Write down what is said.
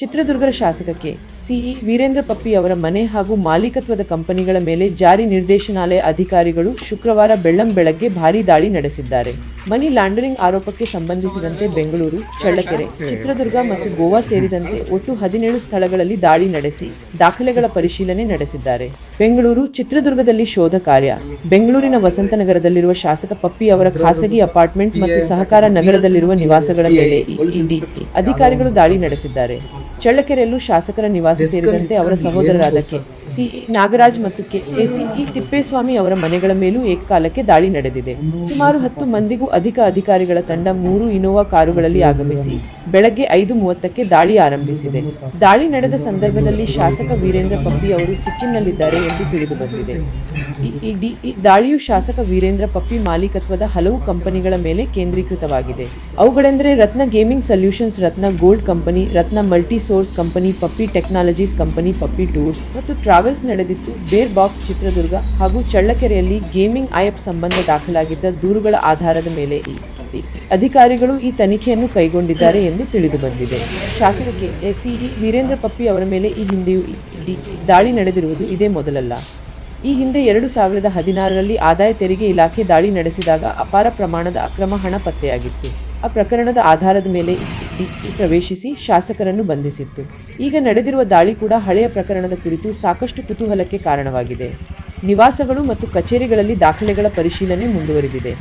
ಚಿತ್ರದುರ್ಗದ K CE Veerendra ಪಪ್ಪಿ ಅವರ ಮನೆ ಹಾಗೂ ಮಾಲೀಕತ್ವದ ಕಂಪನಿಗಳ ಮೇಲೆ ಜಾರಿ ನಿರ್ದೇಶನಾಲಯ ಅಧಿಕಾರಿಗಳು ಶುಕ್ರವಾರ ಬೆಳ್ಳಂ ಬೆಳಗ್ಗೆ ಭಾರೀ ದಾಳಿ ನಡೆಸಿದ್ದಾರೆ. ಮನಿ ಲಾಂಡರಿಂಗ್ ಆರೋಪಕ್ಕೆ ಸಂಬಂಧಿಸಿದಂತೆ ಬೆಂಗಳೂರು, ಚಳ್ಳಕೆರೆ, ಚಿತ್ರದುರ್ಗ ಮತ್ತು ಗೋವಾ ಸೇರಿದಂತೆ ಒಟ್ಟು ಹದಿನೇಳು ಸ್ಥಳಗಳಲ್ಲಿ ದಾಳಿ ನಡೆಸಿ ದಾಖಲೆಗಳ ಪರಿಶೀಲನೆ ನಡೆಸಿದ್ದಾರೆ. ಬೆಂಗಳೂರು, ಚಿತ್ರದುರ್ಗದಲ್ಲಿ ಶೋಧ ಕಾರ್ಯ. ಬೆಂಗಳೂರಿನ ವಸಂತನಗರದಲ್ಲಿರುವ ಶಾಸಕ ಪಪ್ಪಿ ಅವರ ಖಾಸಗಿ ಅಪಾರ್ಟ್ಮೆಂಟ್ ಮತ್ತು ಸಹಕಾರ ನಗರದಲ್ಲಿರುವ ನಿವಾಸಗಳ ಮೇಲೆ ಅಧಿಕಾರಿಗಳು ದಾಳಿ ನಡೆಸಿದ್ದಾರೆ. ಚಳ್ಳಕೆರೆಯಲ್ಲೂ ಶಾಸಕರ ನಿವಾಸ ಸೇರಿದಂತೆ ಅವರ ಸಹೋದರರಾದ ಕೆ ಸಿ ನಾಗರಾಜ್ ಮತ್ತು ಕೆ ಸಿ ತಿಪ್ಪೇಸ್ವಾಮಿ ಅವರ ಮನೆಗಳ ಮೇಲೂ ಏಕಕಾಲಕ್ಕೆ ದಾಳಿ ನಡೆದಿದೆ. ಸುಮಾರು ಹತ್ತು ಮಂದಿಗೂ ಅಧಿಕ ಅಧಿಕಾರಿಗಳ ತಂಡ ಮೂರು ಇನೋವಾ ಕಾರುಗಳಲ್ಲಿ ಆಗಮಿಸಿ ಬೆಳಗ್ಗೆ ಐದು ಮೂವತ್ತಕ್ಕೆ ದಾಳಿ ಆರಂಭಿಸಿದೆ. ದಾಳಿ ನಡೆದ ಸಂದರ್ಭದಲ್ಲಿ ಶಾಸಕ ವೀರೇಂದ್ರ ಪಪ್ಪಿ ಅವರು ಸಿಕ್ಕಿಂನಲ್ಲಿದ್ದಾರೆ ಎಂದು ತಿಳಿದು ಬಂದಿದೆ. ಈ ದಾಳಿಯು ಶಾಸಕ ವೀರೇಂದ್ರ ಪಪ್ಪಿ ಮಾಲೀಕತ್ವದ ಹಲವು ಕಂಪನಿಗಳ ಮೇಲೆ ಕೇಂದ್ರೀಕೃತವಾಗಿದೆ. ಅವುಗಳೆಂದರೆ Ratna gaming solutions Ratna gold company Ratna multi source company Pappi technologies company Pappi tours ಮತ್ತು ಟ್ರಾವೆಲ್ಸ್ ನಡೆದಿತ್ತು ಬೇರ್ ಬಾಕ್ಸ್ ಚಿತ್ರದುರ್ಗ ಹಾಗೂ ಚಳ್ಳಕೆರೆಯಲ್ಲಿ ಗೇಮಿಂಗ್ ಆಯಪ್ ಸಂಬಂಧ ದಾಖಲಾಗಿದ್ದ ದೂರುಗಳ ಆಧಾರದ ಮೇಲೆ ಅಧಿಕಾರಿಗಳು ಈ ತನಿಖೆಯನ್ನು ಕೈಗೊಂಡಿದ್ದಾರೆ ಎಂದು ತಿಳಿದು ಬಂದಿದೆ. ಶಾಸಕ ಸಿಇ ವೀರೇಂದ್ರ ಪಪ್ಪಿ ಅವರ ಮೇಲೆ ಈ ಹಿಂದೆಯೂ ದಾಳಿ ನಡೆದಿರುವುದು ಇದೇ ಮೊದಲಲ್ಲ. ಈ ಹಿಂದೆ ಎರಡು ಸಾವಿರದ ಹದಿನಾರರಲ್ಲಿ ಆದಾಯ ತೆರಿಗೆ ಇಲಾಖೆ ದಾಳಿ ನಡೆಸಿದಾಗ ಅಪಾರ ಪ್ರಮಾಣದ ಅಕ್ರಮ ಹಣ ಪತ್ತೆಯಾಗಿತ್ತು. ಆ ಪ್ರಕರಣದ ಆಧಾರದ ಮೇಲೆ ಇಡಿ ಪ್ರವೇಶಿಸಿ ಶಾಸಕರನ್ನು ಬಂಧಿಸಿತ್ತು. ಈಗ ನಡೆದಿರುವ ದಾಳಿ ಕೂಡ ಹಳೆಯ ಪ್ರಕರಣದ ಕುರಿತು ಸಾಕಷ್ಟು ಕುತೂಹಲಕ್ಕೆ ಕಾರಣವಾಗಿದೆ. ನಿವಾಸಗಳು ಮತ್ತು ಕಚೇರಿಗಳಲ್ಲಿ ದಾಖಲೆಗಳ ಪರಿಶೀಲನೆ ಮುಂದುವರೆದಿದೆ.